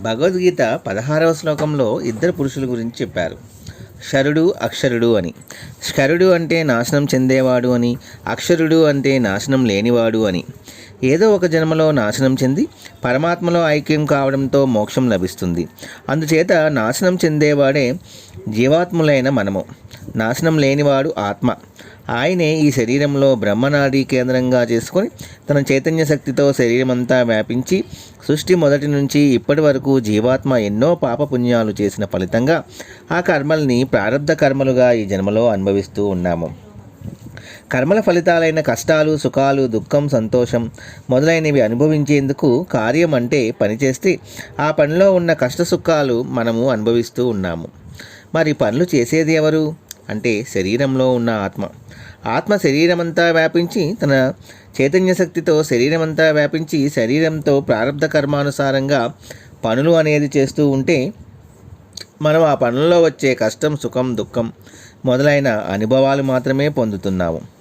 భగవద్గీత పదహారవ శ్లోకంలో ఇద్దరు పురుషుల గురించి చెప్పారు. శరుడు అక్షరుడు అని. శరుడు అంటే నాశనం చెందేవాడు అని. అక్షరుడు అంటే నాశనం లేనివాడు అని. ఏదో ఒక జన్మలో నాశనం చెంది పరమాత్మలో ఐక్యం కావడంతో మోక్షం లభిస్తుంది. అందుచేత నాశనం చెందేవాడే జీవాత్ములైన మనము. నాశనం లేనివాడు ఆత్మ. ఆయనే ఈ శరీరంలో బ్రహ్మనాడి కేంద్రంగా చేసుకొని తన చైతన్య శక్తితో శరీరమంతా వ్యాపించి సృష్టి మొదటి నుంచి ఇప్పటి వరకు జీవాత్మ ఎన్నో పాపపుణ్యాలు చేసిన ఫలితంగా ఆ కర్మల్ని ప్రారంధ కర్మలుగా ఈ జన్మలో అనుభవిస్తూ ఉన్నాము. కర్మల ఫలితాలైన కష్టాలు సుఖాలు దుఃఖం సంతోషం మొదలైనవి అనుభవించేందుకు కార్యం అంటే పనిచేస్తే ఆ పనిలో ఉన్న కష్ట సుఖాలు మనము అనుభవిస్తూ ఉన్నాము. మరి పనులు చేసేది ఎవరు? అంటే శరీరంలో ఉన్న ఆత్మ. ఆత్మ శరీరమంతా వ్యాపించి తన చైతన్య శక్తితో శరీరమంతా వ్యాపించి శరీరంతో ప్రారంధ కర్మానుసారంగా పనులు అనేది చేస్తూ ఉంటే మనం ఆ పనుల్లో వచ్చే కష్టం సుఖం దుఃఖం మొదలైన అనుభవాలు మాత్రమే పొందుతున్నాము.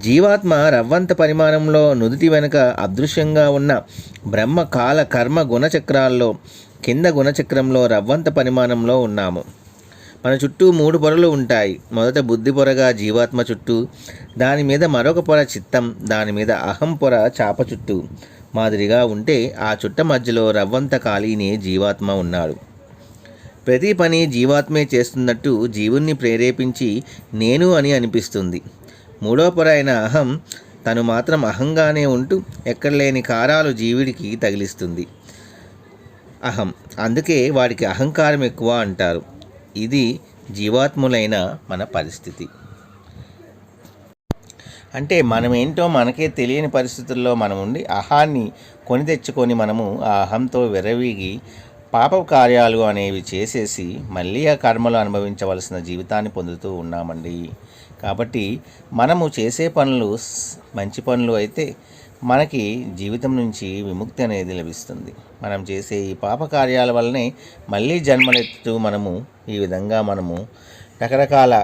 జీవాత్మ రవ్వంత పరిమాణంలో నుదుటి వెనుక అదృశ్యంగా ఉన్న బ్రహ్మ కాల కర్మ గుణచక్రాల్లో కింద గుణచక్రంలో రవ్వంత పరిమాణంలో ఉన్నాము. మన చుట్టూ మూడు పొరలు ఉంటాయి. మొదట బుద్ధి పొరగా జీవాత్మ చుట్టూ దాని మీద మరొక పొర చిత్తం దాని మీద అహం పొర చాప చుట్టూ. మాదిరిగా ఉంటే ఆ చుట్ట మధ్యలో రవ్వంత ఖాళీనే జీవాత్మ ఉన్నాడు. ప్రతి పని జీవాత్మే చేస్తున్నట్టు జీవుణ్ణి ప్రేరేపించి నేను అని అనిపిస్తుంది. మూడో పొర అయిన అహం తను మాత్రం అహంగానే ఉంటూ ఎక్కడ లేని కారాలు జీవుడికి తగిలిస్తుంది. అహం. అందుకే వాడికి అహంకారం ఎక్కువ అంటారు. ఇది జీవాత్ములైన మన పరిస్థితి. అంటే మనమేంటో మనకే తెలియని పరిస్థితుల్లో మనం ఉండి అహాన్ని కొని తెచ్చుకొని మనము ఆ అహంతో విరవీగి పాప కార్యాలు అనేవి చేసేసి మళ్ళీ ఆ కర్మలు అనుభవించవలసిన జీవితాన్ని పొందుతూ ఉన్నామండి. కాబట్టి మనము చేసే పనులు మంచి పనులు అయితే మనకి జీవితం నుంచి విముక్తి అనేది లభిస్తుంది. మనం చేసే ఈ పాప కార్యాల వల్లనే మళ్ళీ జన్మలెత్తుతూ మనము ఈ విధంగా మనము రకరకాల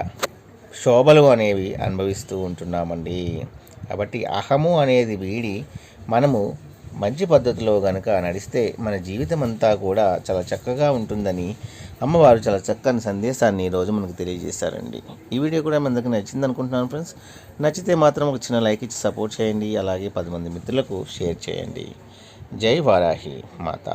శోభలు అనేవి అనుభవిస్తూ ఉంటున్నామండి. కాబట్టి అహము అనేది వీడి మనము మంచి పద్ధతిలో కనుక నడిస్తే మన జీవితం అంతా కూడా చాలా చక్కగా ఉంటుందని అమ్మవారు చాలా చక్కని సందేశాన్ని ఈరోజు మనకు తెలియజేశారండి. ఈ వీడియో కూడా మన దగ్గర నచ్చింది అనుకుంటున్నాను ఫ్రెండ్స్. నచ్చితే మాత్రం ఒక చిన్న లైక్ ఇచ్చి సపోర్ట్ చేయండి. అలాగే పది మంది మిత్రులకు షేర్ చేయండి. జై వారాహి మాత.